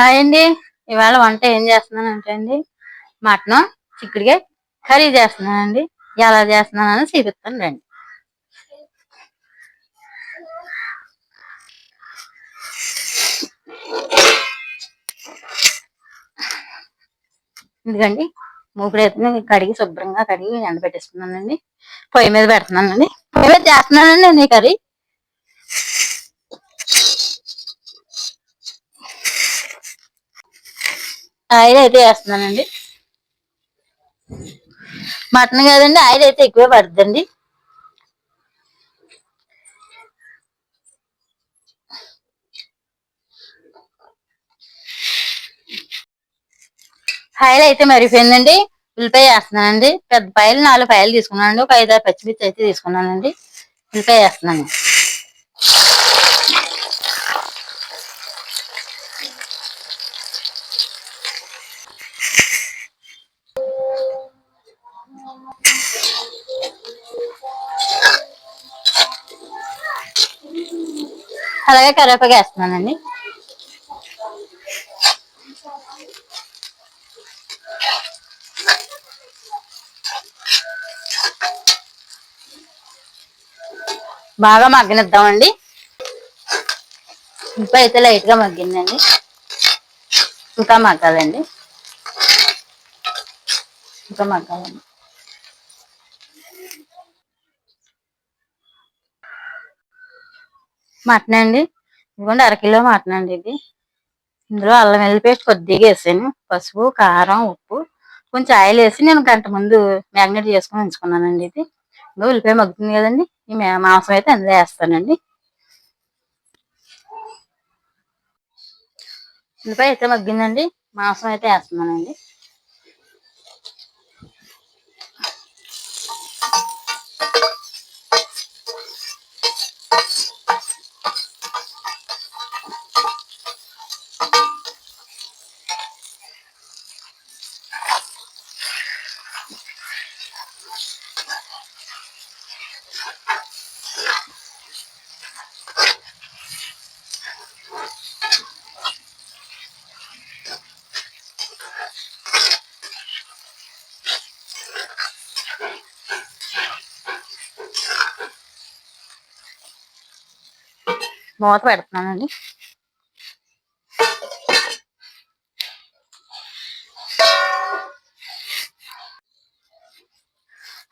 Hi అండి. ఇవాళ వంట ఏం చేస్తున్నాను అంటే అండి మటన్ చిక్కుడికే కర్రీ చేస్తున్నానండి. ఎలా చేస్తున్నానని చూపిస్తాను రండి. ఎందుకండి మూకుడైతే కడిగి శుభ్రంగా కడిగి ఎండ పెట్టేస్తున్నానండి పొయ్యి మీద పెడుతున్నానండి. పొయ్యి మీద చేస్తున్నానండి నేను కర్రీ. ఆయిల్ అయితే వేస్తున్నానండి. మటన్ కదండి ఆయిల్ అయితే ఎక్కువే పడుతుందండి ఆయిల్ అయితే మరిపోయిందండి ఉల్లిపాయ వేస్తున్నానండి. పెద్ద పాయలు నాలుగు పాయలు తీసుకున్నానండి. ఒక ఐదారు పచ్చిమిర్చి అయితే తీసుకున్నానండి. ఉల్లిపాయ వేస్తున్నాను. అలాగే కరివేపాకు వేస్తున్నానండి. బాగా మగ్గనిద్దామండి. ఉప్పు అయితే లైట్గా మగ్గిందండి. ఇంకా మగ్గాలండి. ఇంకా మగ్గాలండి. మటన్ అండి. ఇదిగోండి అరకిలో మటన్ అండి ఇది. ఇందులో అల్లం వెల్లి పేస్ట్ కొద్దిగా వేసాను. పసుపు కారం ఉప్పు. కొంచెం ఆయిల్ వేసి నేను గంట ముందు మ్యాగ్నేట్ చేసుకుని ఉంచుకున్నానండి ఇది. ఉల్లిపాయ మగ్గుతుంది కదండి. ఈ మాంసం అయితే అందులో వేస్తానండి. ఉల్లిపాయ అయితే మగ్గిందండి. మాంసం అయితే వేస్తున్నానండి. మూత పెడుతున్నానండి.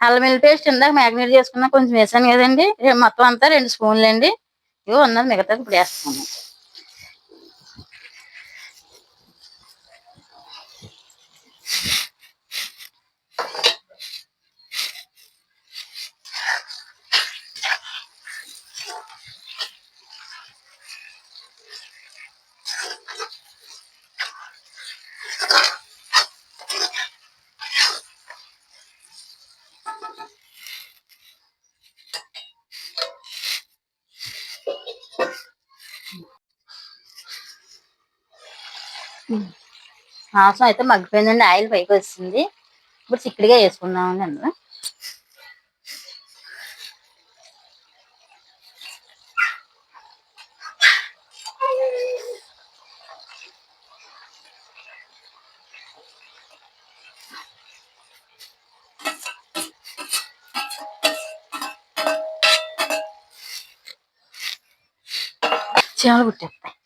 అల్లం వెల్లి పేస్ట్ ఇందాక మ్యాగ్నేట్ చేసుకున్నా కొంచెం వేసాను కదండి. మొత్తం అంతా రెండు స్పూన్లు అండి ఇవి ఉన్నది మిగతా ఇప్పుడు వేస్తాను మాంసం అయితే మగ్గిపోయిందండి ఆయిల్ పైకి వస్తుంది ఇప్పుడు చిక్కడిగా వేసుకుందామండి అందులో చాలా పుట్టేస్తాయి.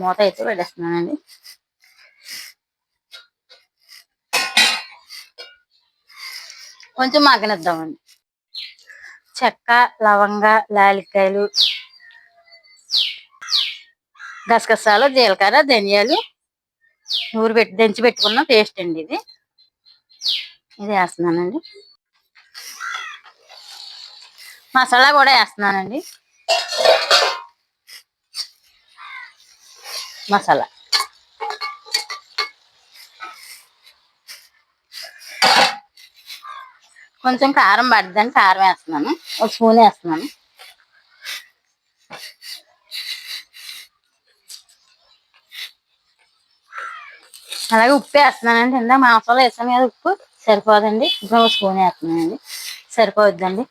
మూత అయితే పెట్టేస్తున్నానండి. కొంచెం మగ్గనిద్దామండి. చెక్క లవంగ లాలికాయలు గసగసాలు జీలకర్ర ధనియాలు నూరు పెట్టి దంచి పెట్టుకున్న పేస్ట్ అండి ఇది. ఇది వేస్తున్నానండి. మసాలా కూడా వేస్తున్నానండి. మసాలా. కొంచెం కారం పడుతుందని కారం వేస్తున్నాను. ఒక స్పూన్ వేస్తున్నాను. అలాగే ఉప్పు వేస్తున్నానండి. ఇందాక మాంసంలో వేసాను కదా ఉప్పు. సరిపోదండి. ఇప్పుడు ఒక స్పూన్ వేస్తున్నానండి. సరిపోద్దండి.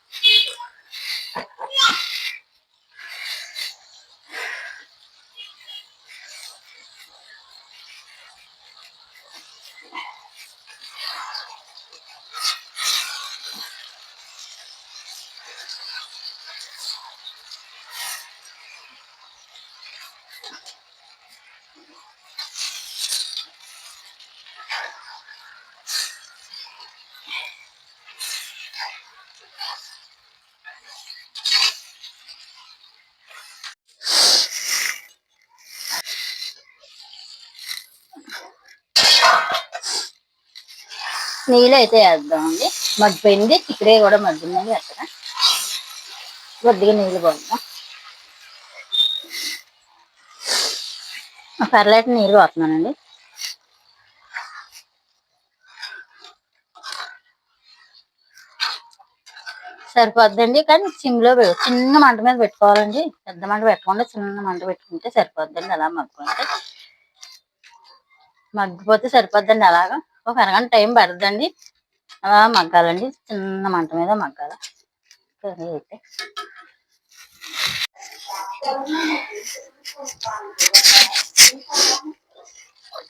నీళ్ళు అయితే వేద్దామండి. మగ్గిపోయింది ఇక్కడే కూడా మగ్గిందండి అక్కడ. కొద్దిగా నీళ్ళు పోద్దాం. పర్లేట నీళ్ళు పోతున్నానండి. సరిపోద్దండి. కానీ సిమ్లో చిన్న మంట మీద పెట్టుకోవాలండి. పెద్ద మంట పెట్టకుండా చిన్న మంట పెట్టుకుంటే సరిపోద్దండి. అలా మగ్గుకుంటే. మగ్గిపోతే సరిపోద్దండి అలాగా. ఒక అరగంట టైం పడుతుందండి అలా మగ్గాలండి. చిన్న మంట మీద మగ్గాల. కర్రీ అయితే.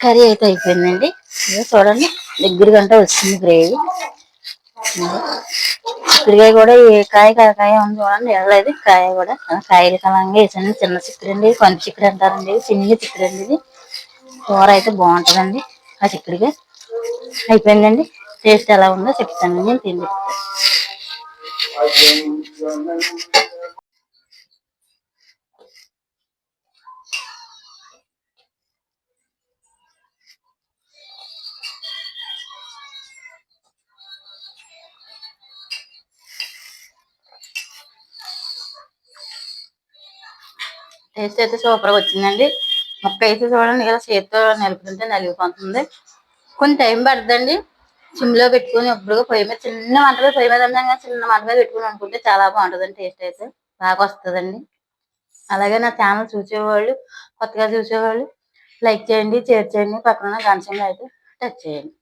కర్రీ అయితే అయిపోయిందండి. చూడండి. దగ్గర గంట వచ్చింది గ్రేవీ. చిక్కుడుకాయ కూడా ఈ కాయ కాయ ఉంది చూడండి. వెళ్ళలేదు కాయ కూడా. కాయలు కలంగా వేసాను. చిన్న చిక్కుడు అండి. కొంత చిక్కుడు అంటారండి. చిన్న చిక్కుడు అండి ఇది. కూర అయితే బాగుంటుందండి. ఆ చిక్కుడుకాయ అయిపోయిందండి. టేస్ట్ ఎలా ఉందో చెప్తాను. నేను తిండి. టేస్ట్ అయితే సూపర్గా వచ్చిందండి. మొక్క అయితే చూడండి ఇలా చేతితో నలుపుతుంటే నలిగిపోతుంది. కొంత టైం పడుతుందండి. సిమ్లో పెట్టుకుని ఎప్పుడుగా పొయ్యి మీద చిన్న మంట మీద పొయ్యి మీద ఉన్నాం కానీ చిన్న మంట మీద పెట్టుకుని అనుకుంటే చాలా బాగుంటుందండి టేస్ట్ అయితే. బాగా వస్తుందండి. అలాగే నా ఛానల్ చూసేవాళ్ళు కొత్తగా చూసేవాళ్ళు లైక్ చేయండి షేర్ చేయండి. పక్కన గంట అయితే టచ్ చేయండి.